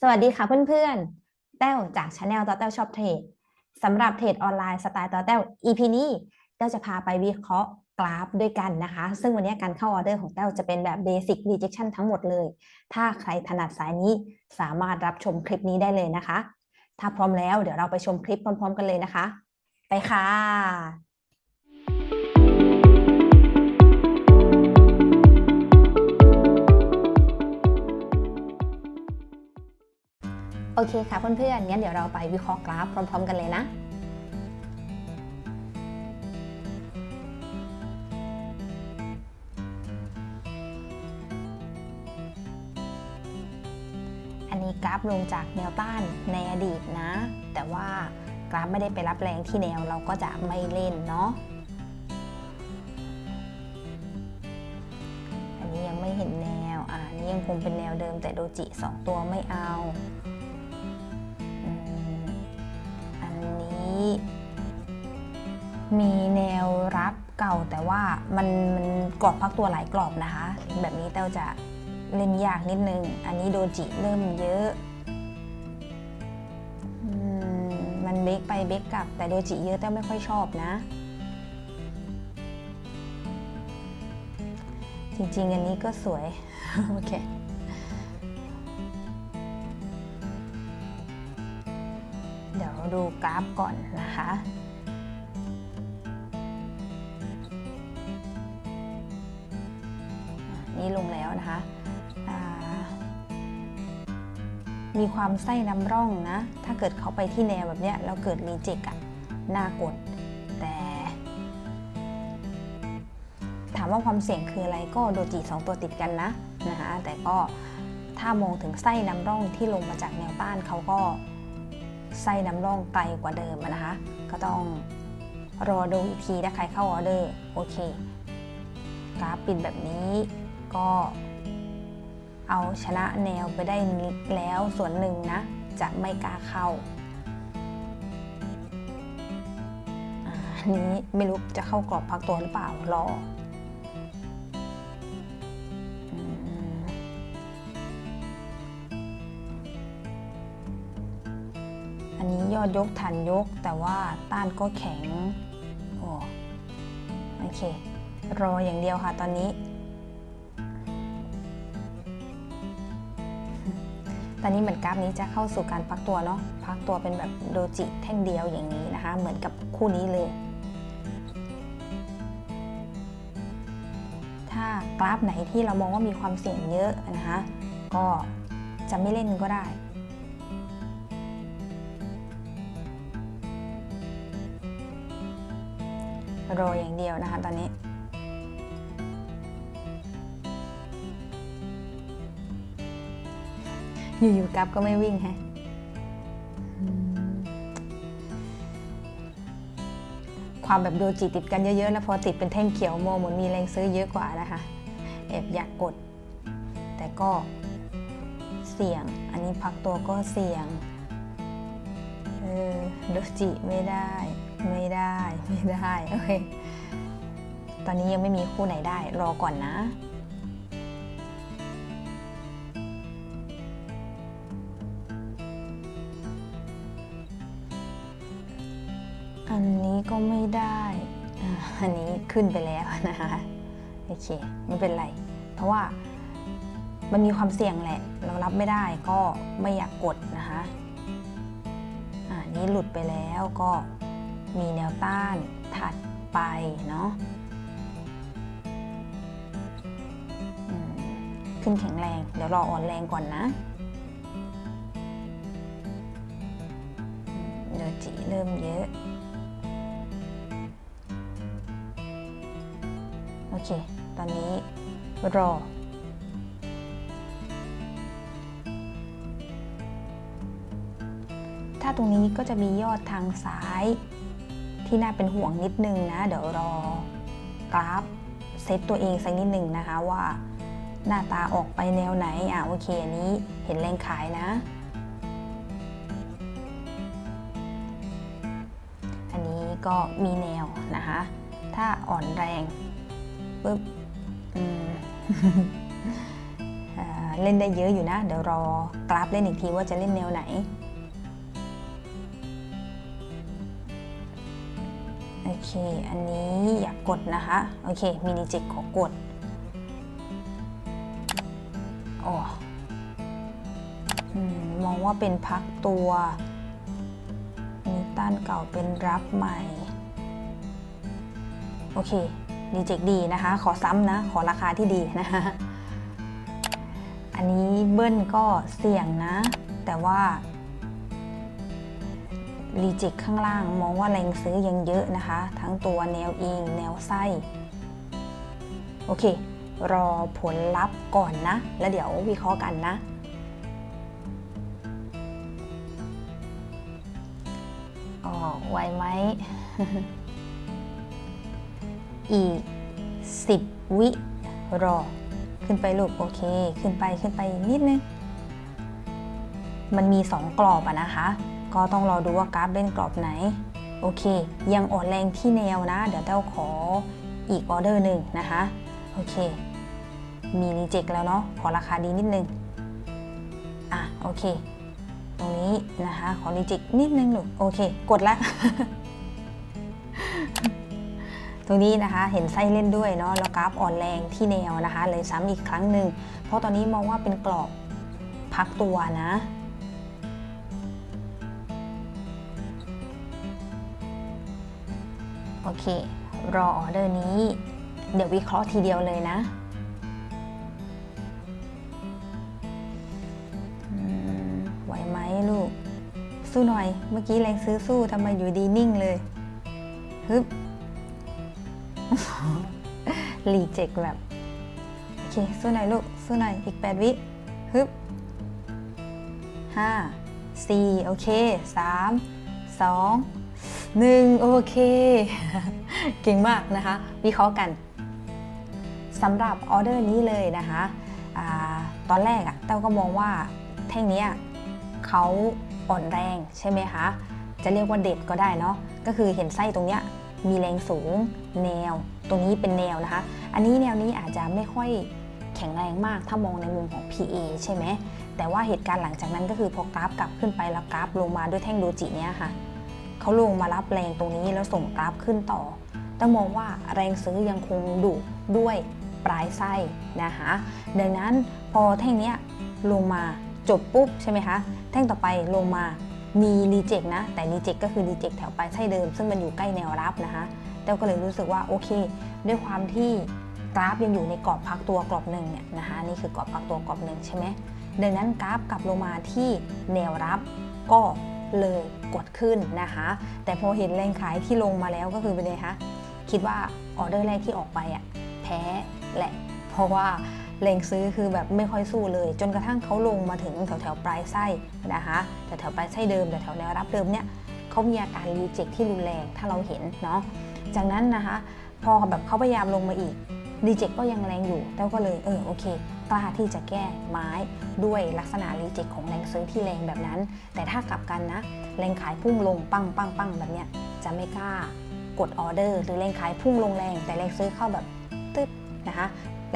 สวัสดีค่ะเพื่อนๆ แต้วจากช anel ต่อแต้วชอบเทรดสำหรับเทรดออนไลน์สไตล์ต่อแต้ว EP นี้แต้วจะพาไปวิเคราะห์กราฟด้วยกันนะคะ ซึ่งวันนี้การเข้าออเดอร์ของแต้วจะเป็นแบบ Basic Rejection ทั้งหมดเลย ถ้าใครถนัดสายนี้สามารถรับชมคลิปนี้ได้เลยนะคะ ถ้าพร้อมแล้วเดี๋ยวเราไปชมคลิปพร้อม ๆ กันเลยนะคะ ไปค่ะ โอเคค่ะเพื่อนๆงั้นเดี๋ยวเราไปวิเคราะห์กราฟพร้อม ๆ กันเลยนะอันนี้กราฟลงจากแนวต้านในอดีตนะ แต่ว่ากราฟไม่ได้ไปรับแรงที่แนวเราก็จะไม่เล่นเนาะอันนี้ยังไม่เห็นแนวอ่าอันนี้ยังคงเป็นแนวเดิมแต่โดจิ 2 ตัวไม่เอา มีแนวรับเก่าแต่ว่ามันมันกรอบพักตัวหลายกรอบนะคะ แบบนี้เต้าจะเล่นยากนิดนึง อันนี้โดจิเริ่มเยอะ มันเบรกไปเบรกกลับ แต่โดจิเยอะเต้าไม่ค่อยชอบนะ จริงๆ อันนี้ก็สวย โอเคเดี๋ยวดูกราฟก่อนนะคะ นี่ลงแล้วนะคะมีความไส้นำร่องนะ ถ้าเกิดเขาไปที่แนวแบบเนี้ยแล้วเกิดรีเจ็คอะน่ากด แต่ ถามว่าความเสี่ยงคืออะไรก็โดจิสองตัวติดกันนะนะคะแต่ก็ถ้ามองถึงไส้นำร่องที่ลงมาจากแนวต้านเขาก็ไส้นำร่องไกลกว่าเดิมนะคะ ก็ต้องรอดูอีกทีถ้าใครเข้าออเดอร์โอเคกราฟปิดแบบนี้ ก็เอาชนะแนวไปได้นิดแล้วส่วนหนึ่งนะ จะไม่กล้าเข้าอันนี้ไม่รู้จะเข้ากรอบพักตัวหรือเปล่ารออันนี้ยอดยกฐานยกแต่ว่าต้านก็แข็ง โอโอเค รออย่างเดียวค่ะตอนนี้ ตอนนี้เหมือนกราฟนี้จะเข้าสู่การพักตัวเนาะพักตัวเป็นแบบโดจิแท่งเดียวอย่างนี้นะคะ เหมือนกับคู่นี้เลย ถ้ากราฟไหนที่เรามองว่ามีความเสี่ยงเยอะนะคะก็จะไม่เล่นก็ได้รออย่างเดียวนะคะตอนนี้ อยู่ๆกราฟก็ไม่วิ่งแฮะความแบบโดจิติดกันเยอะๆ แล้วพอติดเป็นแท่งเขียวโมเหมือนมีแรงซื้อเยอะกว่านะคะแอบอยากกด แต่ก็เสี่ยง อันนี้พักตัวก็เสี่ยง เออโดจิไม่ได้ ไม่ได้ ไม่ได้ โอเค ตอนนี้ยังไม่มีคู่ไหนได้ รอก่อนนะ อันนี้ก็ไม่ได้อันนี้ขึ้นไปแล้วนะคะโอเคไม่เป็นไร เพราะว่ามันมีความเสี่ยงแหละ เรารับไม่ได้ก็ไม่อยากกดนะคะอ่านี้หลุดไปแล้วก็มีแนวต้านถัดไปเนาะขึ้นแข็งแรง เดี๋ยวรออ่อนแรงก่อนนะ เดี๋ยวจีเริ่มเยอะ อเค ตอนนี้รอ ถ้าตรงนี้ก็จะมียอดทางซ้ายที่น่าเป็นห่วงนิดนึงนะ เดี๋ยวรอกราฟเซตตัวเองสักนิดหนึ่งนะคะว่าหน้าตาออกไปแนวไหน อะโอเคอันนี้เห็นแรงขายนะ อันนี้ก็มีแนวนะคะ ถ้าอ่อนแรง ปุ๊บอืมอ่าเล่นได้เยอะอยู่นะ เดี๋ยวรอกราฟเล่นอีกทีว่าจะเล่นแนวไหน โอเค อันนี้อยากกดนะคะ โอเค มินิจิกขอกดโอ้อืมมองว่าเป็นพักตัวนิต้านเก่าเป็นรับใหม่ โอเค ดีเจกดีนะคะ ขอซ้ำนะ ขอราคาที่ดีนะคะ อันนี้เบิ้ลก็เสี่ยงนะ แต่ว่ารีเจ็คข้างล่างมองว่าแรงซื้อยังเยอะนะคะ ทั้งตัวแนวอิงแนวไส้ โอเค รอผลลัพธ์ก่อนนะ แล้วเดี๋ยววิเคราะห์กันนะอ๋อไวไหม อีก 10 วิรอ ขึ้นไปลูกโอเค ขึ้นไปขึ้นไปนิดนึง มันมี 2 กรอบอะนะคะ ก็ต้องรอดูว่ากราฟเล่นกรอบไหน โอเค ยังอ่อนแรงที่แนวนะ เดี๋ยวเต้าขออีกออเดอร์หนึ่งนะคะ โอเค มีรีเจ็คแล้วเนาะ ขอราคาดีนิดนึง อะ โอเค ตรงนี้นะคะ ขอรีเจ็คนิดนึงลูโอเค กดละ ตรงนี้นะคะเห็นไส้เล่นด้วยเนาะแล้วกราฟอ่อนแรงที่แนวนะคะ เลยซ้ำอีกครั้งหนึ่งเพราะตอนนี้มองว่าเป็นกรอบพักตัวนะโอเค รอออเดอร์นี้ เดี๋ยววิเคราะห์ทีเดียวเลยนะไหวไหมลูก สู้หน่อย เมื่อกี้แรงซื้อสู้ทำไมอยู่ดีนิ่งเลยฮึบ รีเจ็คแบบ โอเค สู้หน่อยลูก สู้หน่อย อีก 8 วิฮึบห้าสี่โอเคสามสองหนึ่งโอเค เก่งมากนะคะ วิเคราะห์กันสำหรับออเดอร์นี้เลยนะคะอตอนแรกอะเต้าก็มองว่าแท่งนี้เขาอ่อนแรงใช่ไหมคะ จะเรียกว่าเด็ดก็ได้เนาะ ก็คือเห็นไส้ตรงเนี้ย มีแรงสูง แนว ตรงนี้เป็นแนวนะคะ อันนี้แนวนี้อาจจะไม่ค่อยแข็งแรงมากถ้ามองในมุมของ PA ใช่ไหม แต่ว่าเหตุการณ์หลังจากนั้นก็คือพอกราฟกลับขึ้นไปแล้วกราฟลงมาด้วยแท่งโดจิเนี้ยค่ะเขาลงมารับแรงตรงนี้แล้วส่งกราฟขึ้นต่อ ต้องมองว่าแรงซื้อยังคงดุด้วยปลายไส้นะคะ ดังนั้นพอแท่งเนี้ยลงมาจบปุ๊บใช่ไหมคะ แท่งต่อไปลงมา มีรีเจ็คนะ แต่รีเจ็คก็คือรีเจ็คแถวปลายไส้เดิม ซึ่งมันอยู่ใกล้แนวรับนะคะแต่ก็เลยรู้สึกว่าโอเค ด้วยความที่กราฟยังอยู่ในกรอบพักตัวกรอบหนึ่งเนี่ยนะคะนี่คือกรอบพักตัวกรอบหนึ่งใช่ไหมดังนั้นกราฟกลับลงมาที่แนวรับก็เลยกดขึ้นนะคะ แต่พอเห็นแรงขายที่ลงมาแล้วก็คือเป็นไงคะคิดว่าออเดอร์แรกที่ออกไปอะแพ้แหละ เพราะว่า แรงซื้อคือแบบไม่ค่อยสู้เลย จนกระทั่งเขาลงมาถึงแถวแถวปลายไส้นะคะแต่แถวปลายไส้เดิมแต่แถวแนวรับเดิมเนี่ยเขามีอาการรีเจ็คที่รุนแรงถ้าเราเห็นเนาะจากนั้นนะคะพอแบบเขาพยายามลงมาอีกรีเจ็คก็ยังแรงอยู่แต่ก็เลยเออโอเคกล้าที่จะแก้ไม้ด้วยลักษณะรีเจ็คของแรงซื้อที่แรงแบบนั้น แต่ถ้ากลับกันนะ แรงขายพุ่งลงปังปังปังแบบเนี้ยจะไม่กล้ากดออเดอร์หรือแรงขายพุ่งลงแรง แต่แรงซื้อเข้าแบบตึ๊ดนะคะ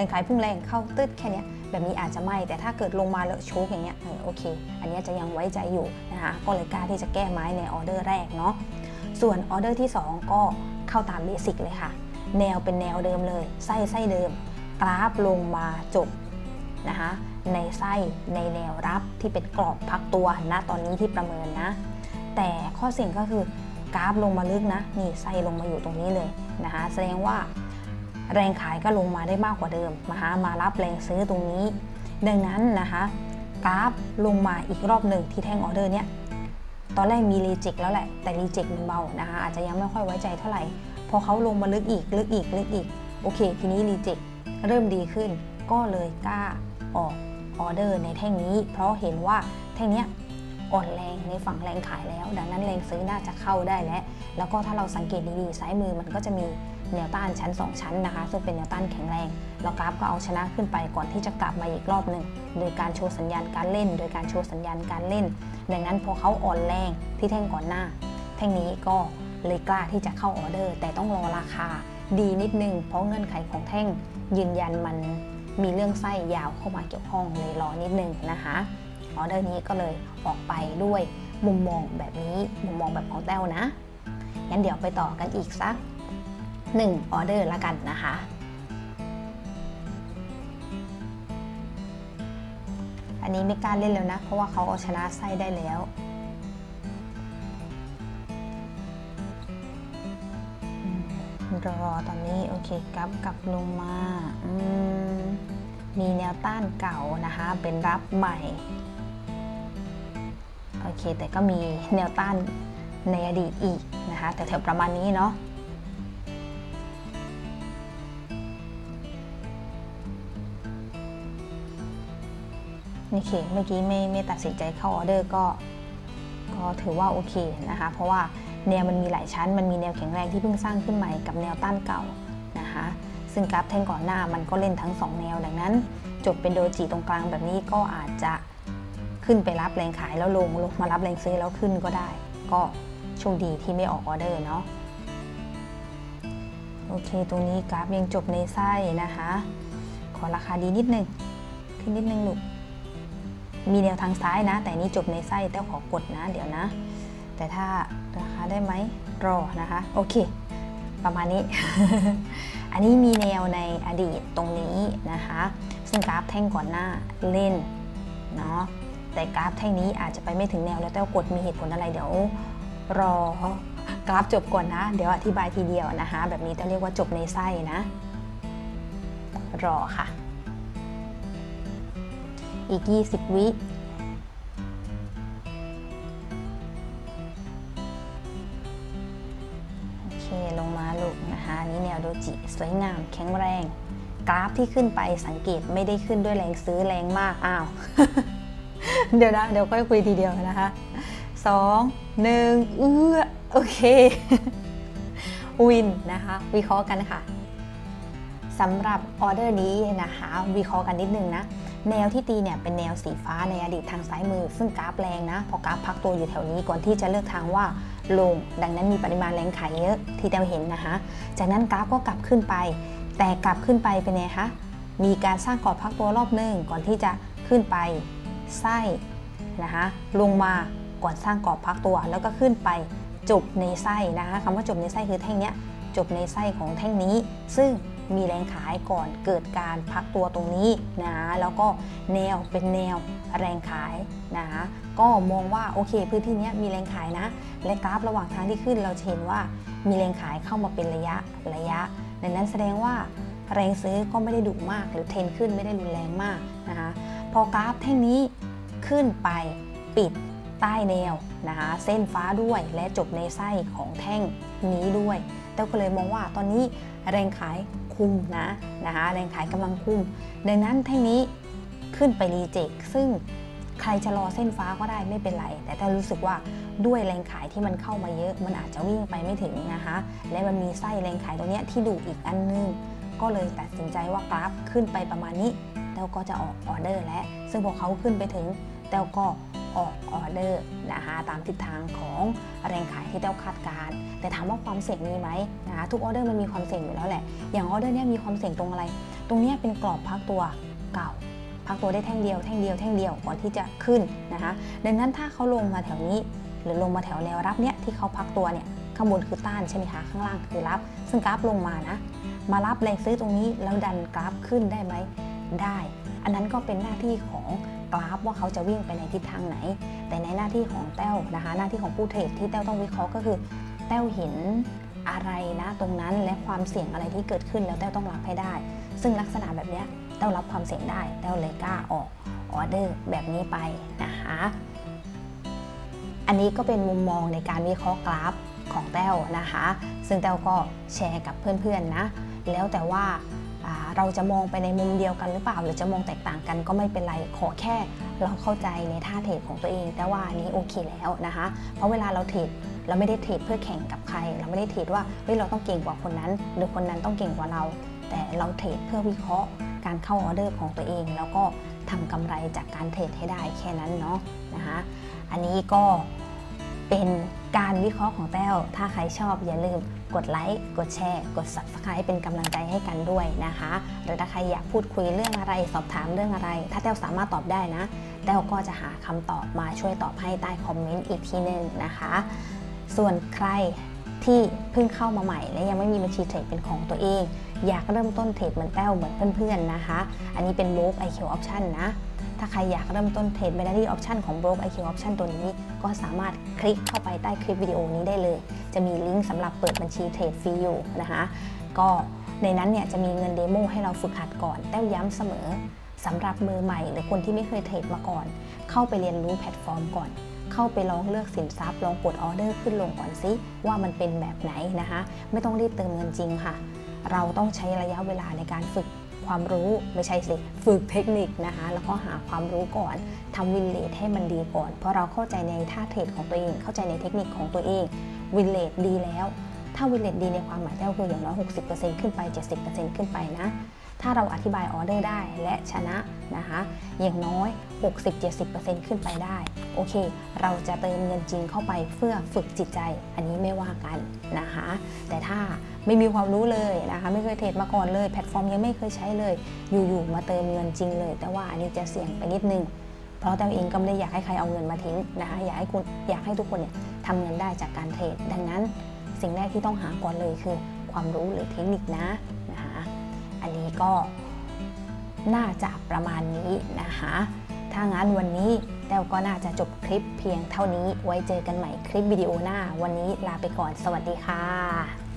แรงขายพุ่งแรงเข้าตึ๊ดแค่นี้แบบนี้อาจจะไม่ แต่ถ้าเกิดลงมาแล้วโชกอย่างเงี้ยโอเค อันนี้จะยังไว้ใจอยู่นะคะก็เลยกล้าที่จะแก้ไม้ในออเดอร์แรกเนาะส่วนออเดอร์ที่ 2 ก็เข้าตามเบสิกเลยค่ะ แนวเป็นแนวเดิมเลย ไส้ไส้เดิม กราฟลงมาจบนะคะในไส้ในแนวรับที่เป็นกรอบพักตัวณตอนนี้ที่ประเมินนะ แต่ข้อเสี่ยงก็คือกราฟลงมาลึกนะ นี่ไส้ลงมาอยู่ตรงนี้เลยนะคะแสดงว่า แรงขายก็ลงมาได้มากกว่าเดิมมาหามารับแรงซื้อตรงนี้ ดังนั้นนะคะกราฟลงมาอีกรอบหนึ่งที่แท่งออเดอร์เนี้ยตอนแรกมีรีเจ็คแล้วแหละ แต่รีเจ็คมันเบานะคะอาจจะยังไม่ค่อยไว้ใจเท่าไหร่พอเขาลงมาลึกอีกลึกอีกลึกอีกโอเค ทีนี้รีเจ็คเริ่มดีขึ้น ก็เลยกล้าออกออเดอร์ในแท่งนี้ เพราะเห็นว่าแท่งเนี้ยอ่อนแรงในฝั่งแรงขายแล้ว ดังนั้นแรงซื้อน่าจะเข้าได้แล้ว แล้วก็ถ้าเราสังเกตดีๆซ้ายมือมันก็จะมี แนวต้านชั้น 2 ชั้นนะคะ ซึ่งเป็นแนวต้านแข็งแรง แล้วกราฟก็เอาชนะขึ้นไปก่อนที่จะกลับมาอีกรอบหนึ่งโดยการโชว์สัญญาณการเล่น โดยการโชว์สัญญาณการเล่น ดังนั้นพอเขาอ่อนแรงที่แท่งก่อนหน้า แท่งนี้ก็เลยกล้าที่จะเข้าออเดอร์ แต่ต้องรอราคาดีนิดนึง เพราะเงื่อนไขของแท่งยืนยันมันมีเรื่องไส้ยาวเข้ามาเกี่ยวข้องเลยรอนิดนึงนะคะออเดอร์นี้ก็เลยออกไปด้วยมุมมองแบบนี้มุมมองแบบของแต้วนะงั้นเดี๋ยวไปต่อกันอีกสัก หนึ่งออเดอร์ละกันนะคะ อันนี้ไม่กล้าเล่นแล้วนะ เพราะว่าเขาเอาชนะไส้ได้แล้วรอตอนนี้โอเคกลับกลับลงมาอืมมีแนวต้านเก่านะคะ เป็นรับใหม่ โอเค แต่ก็มีแนวต้านในอดีตอีกนะคะ แต่แถวประมาณนี้เนาะ โอเคเมื่อกี้ไม่ไม่ตัดสินใจเข้าออเดอร์ก็ก็ถือว่าโอเคนะคะ เพราะว่าแนวมันมีหลายชั้น มันมีแนวแข็งแรงที่เพิ่งสร้างขึ้นใหม่กับแนวต้านเก่านะคะ ซึ่งกราฟแท่งก่อนหน้ามันก็เล่นทั้ง 2 แนวดังนั้น จบเป็นโดจิตรงกลางแบบนี้ก็อาจจะขึ้นไปรับแรงขายแล้วลงลงมารับแรงซื้อแล้วขึ้นก็ได้ ก็โชคดีที่ไม่ออกออเดอร์เนาะโอเค ตรงนี้กราฟยังจบในไส้นะคะ ขอราคาดีนิดนึง ขึ้นนิดนึงลูก มีแนวทางซ้ายนะ แต่นี่จบในไส้แต่ขอกดนะเดี๋ยวนะ แต่ถ้าราคาได้ไหมรอนะคะ โอเค ประมาณนี้ อันนี้มีแนวในอดีตตรงนี้นะคะ ซึ่งกราฟแท่งก่อนหน้าเล่นเนาะแต่กราฟแท่งนี้อาจจะไปไม่ถึงแนวแล้วแต่กดมีเหตุผลอะไรเดี๋ยวรอกราฟจบก่อนนะ เดี๋ยวอธิบายทีเดียวนะคะ แบบนี้จะเรียกว่าจบในไส้นะ รอค่ะ อีก 20 วิโอเคลงมาลูกนะคะนนี่แนวโดจิสวยงามแข็งแรง กราฟที่ขึ้นไปสังเกตไม่ได้ขึ้นด้วยแรงซื้อแรงมาก อ้าว เดี๋ยวนะ เดี๋ยวค่อยคุยทีเดียวนะคะสองหนึ่งเอื้อโอเค วินนะคะ วิเคราะห์กันค่ะสำหรับออเดอร์นี้นะคะ วิเคราะห์กันนิดนึงนะ แนวที่ตีเนี่ยเป็นแนวสีฟ้าในอดีตทางซ้ายมือ ซึ่งกราฟแรงนะ พอกราฟพักตัวอยู่แถวนี้ก่อนที่จะเลือกทางว่าลง ดังนั้นมีปริมาณแรงขายเยอะที่เราเห็นนะคะ จากนั้นกราฟก็กลับขึ้นไป แต่กลับขึ้นไปเป็นไงคะ มีการสร้างกรอบพักตัวรอบหนึ่งก่อนที่จะขึ้นไปไส้นะคะลงมาก่อนสร้างกรอบพักตัว แล้วก็ขึ้นไปจบในไส้นะคะคำว่าจบในไส้คือแท่งเนี้ยจบในไส้ของแท่งนี้ ซึ่ง มีแรงขายก่อนเกิดการพักตัวตรงนี้นะคะแล้วก็แนวเป็นแนวแรงขายนะคะก็มองว่าโอเค พื้นที่นี้มีแรงขายนะ และกราฟระหว่างทางที่ขึ้นเราจะเห็นว่ามีแรงขายเข้ามาเป็นระยะระยะดังนั้นแสดงว่าแรงซื้อก็ไม่ได้ดุมาก หรือเทรนขึ้นไม่ได้รุนแรงมากนะคะพอกราฟแท่งนี้ขึ้นไปปิดใต้แนวนะคะเส้นฟ้าด้วยและจบในไส้ของแท่งนี้ด้วยเต้าก็เลยมองว่าตอนนี้แรงขาย คุมนะนะคะแรงขายกำลังคุม ดังนั้นแท่งนี้ขึ้นไปรีเจ็คซึ่งใครจะรอเส้นฟ้าก็ได้ไม่เป็นไร แต่ถ้ารู้สึกว่าด้วยแรงขายที่มันเข้ามาเยอะ มันอาจจะวิ่งไปไม่ถึงนะคะ และมันมีไส้แรงขายตรงเนี้ยที่ดูอีกอันนึง ก็เลยตัดสินใจว่ากราฟขึ้นไปประมาณนี้แต้วก็จะออกออเดอร์แล้วซึ่งพอเขาขึ้นไปถึง แต้วก็ออกออเดอร์นะคะตามทิศทางของแรงขายที่แต้วคาดการณ์แต่ถามว่าความเสี่ยงมีไหมนะคะทุกออเดอร์มันมีความเสี่ยงอยู่แล้วแหละ อย่างออเดอร์เนี้ยมีความเสี่ยงตรงอะไร ตรงเนี้ยเป็นกรอบพักตัวเก่าพักตัวได้แท่งเดียวแท่งเดียวแท่งเดียวก่อนที่จะขึ้นนะคะดังนั้นถ้าเขาลงมาแถวนี้ หรือลงมาแถวแนวรับเนี้ยที่เขาพักตัวเนี่ยข้างบนคือต้านใช่ไหมคะข้างล่างคือรับ ซึ่งกราฟลงมานะ มารับแรงซื้อตรงนี้แล้วดันกราฟขึ้นได้ไหมได้ อันนั้นก็เป็นหน้าที่ของ กราฟว่าเขาจะวิ่งไปในทิศทางไหน แต่ในหน้าที่ของแต้วนะคะหน้าที่ของผู้เทรดที่แต้วต้องวิเคราะห์ก็คือ แต้วเห็นอะไรนะตรงนั้นและความเสี่ยงอะไรที่เกิดขึ้นแล้วแต้วต้องรับให้ได้ ซึ่งลักษณะแบบนี้แต้วรับความเสี่ยงได้แต้วเลยกล้าออกออเดอร์แบบนี้ไปนะคะอันนี้ก็เป็นมุมมองในการวิเคราะห์กราฟของแต้วนะคะ ซึ่งแต้วก็แชร์กับเพื่อนๆนะ แล้วแต่ว่า เราจะมองไปในมุมเดียวกันหรือเปล่า หรือจะมองแตกต่างกันก็ไม่เป็นไรขอแค่เราเข้าใจในท่าเทรดของตัวเอง แต่ว่านี้โอเคแล้วนะคะ เพราะเวลาเราเทรดเราไม่ได้เทรดเพื่อแข่งกับใคร เราไม่ได้เทรดว่าเฮ้ยเราต้องเก่งกว่าคนนั้น หรือคนนั้นต้องเก่งกว่าเรา แต่เราเทรดเพื่อวิเคราะห์การเข้าออเดอร์ของตัวเอง แล้วก็ทำกำไรจากการเทรดให้ได้แค่นั้นเนาะนะคะอันนี้ก็เป็นการวิเคราะห์ของแต้ว ถ้าใครชอบอย่าลืม กดไลค์กดแชร์ กด subscribe เป็นกำลังใจให้กันด้วยนะคะ หรือถ้าใครอยากพูดคุยเรื่องอะไร สอบถามเรื่องอะไร ถ้าแต้วสามารถตอบได้นะแต้วก็จะหาคำตอบมาช่วยตอบให้ใต้คอมเมนต์อีกทีหนึงนะคะ ส่วนใครที่เพิ่งเข้ามาใหม่ และยังไม่มีบัญชีเทรดเป็นของตัวเอง อยากเริ่มต้นเทรดเหมือนแต้วเหมือนเพื่อนๆนะคะ อันนี้เป็น Broke IQ Option นะ ถ้าใครอยากเริ่มต้นเทรด Binary Option ของ Broke IQ Option ตัวนี้ ก็สามารถคลิกเข้าไปใต้คลิปวิดีโอนี้ได้เลย จะมีลิงก์สำหรับเปิดบัญชีเทรดฟรีอยู่นะคะก็ในนั้นเนี่ยจะมีเงินเดโมให้เราฝึกหัดก่อน แต้วย้ำเสมอสำหรับมือใหม่ หรือคนที่ไม่เคยเทรดมาก่อน เข้าไปเรียนรู้แพลตฟอร์มก่อน เข้าไปลองเลือกสินทรัพย์ลองกดออเดอร์ขึ้นลงก่อนซิว่ามันเป็นแบบไหนนะคะ ไม่ต้องรีบเติมเงินจริงค่ะ เราต้องใช้ระยะเวลาในการฝึก ความรู้ไม่ใช่สิ ฝึกเทคนิคนะคะ แล้วก็หาความรู้ก่อนทำวินเลทให้มันดีก่อน เพราะเราเข้าใจในท่าเทรดของตัวเอง เข้าใจในเทคนิคของตัวเองวินเลทดีแล้ว ถ้าวินเลทดีในความหมายแต้วคืออย่างน้อย60%ขึ้นไป 70%ขึ้นไปนะ ถ้าเราอธิบายออเดอร์ได้และชนะนะคะอย่างน้อย 60-70%ขึ้นไปได้ โอเค เราจะเติมเงินจริงเข้าไปเพื่อฝึกจิตใจ อันนี้ไม่ว่ากันนะคะ แต่ถ้าไม่มีความรู้เลยนะคะ ไม่เคยเทรดมาก่อนเลย แพลตฟอร์มยังไม่เคยใช้เลย อยู่ๆมาเติมเงินจริงเลย แต่ว่าอันนี้จะเสี่ยงไปนิดนึง เพราะแต่เองก็ไม่ได้อยากให้ใครเอาเงินมาทิ้งนะคะ อยากให้คุณอยากให้ทุกคนเนี่ยทำเงินได้จากการเทรด ดังนั้น สิ่งแรกที่ต้องหาก่อนเลยคือ ความรู้หรือเทคนิคนะนะคะ อันนี้ก็น่าจะประมาณนี้นะคะ ถ้างั้นวันนี้แต้วก็น่าจะจบคลิปเพียงเท่านี้ ไว้เจอกันใหม่คลิปวิดีโอหน้า วันนี้ลาไปก่อน สวัสดีค่ะ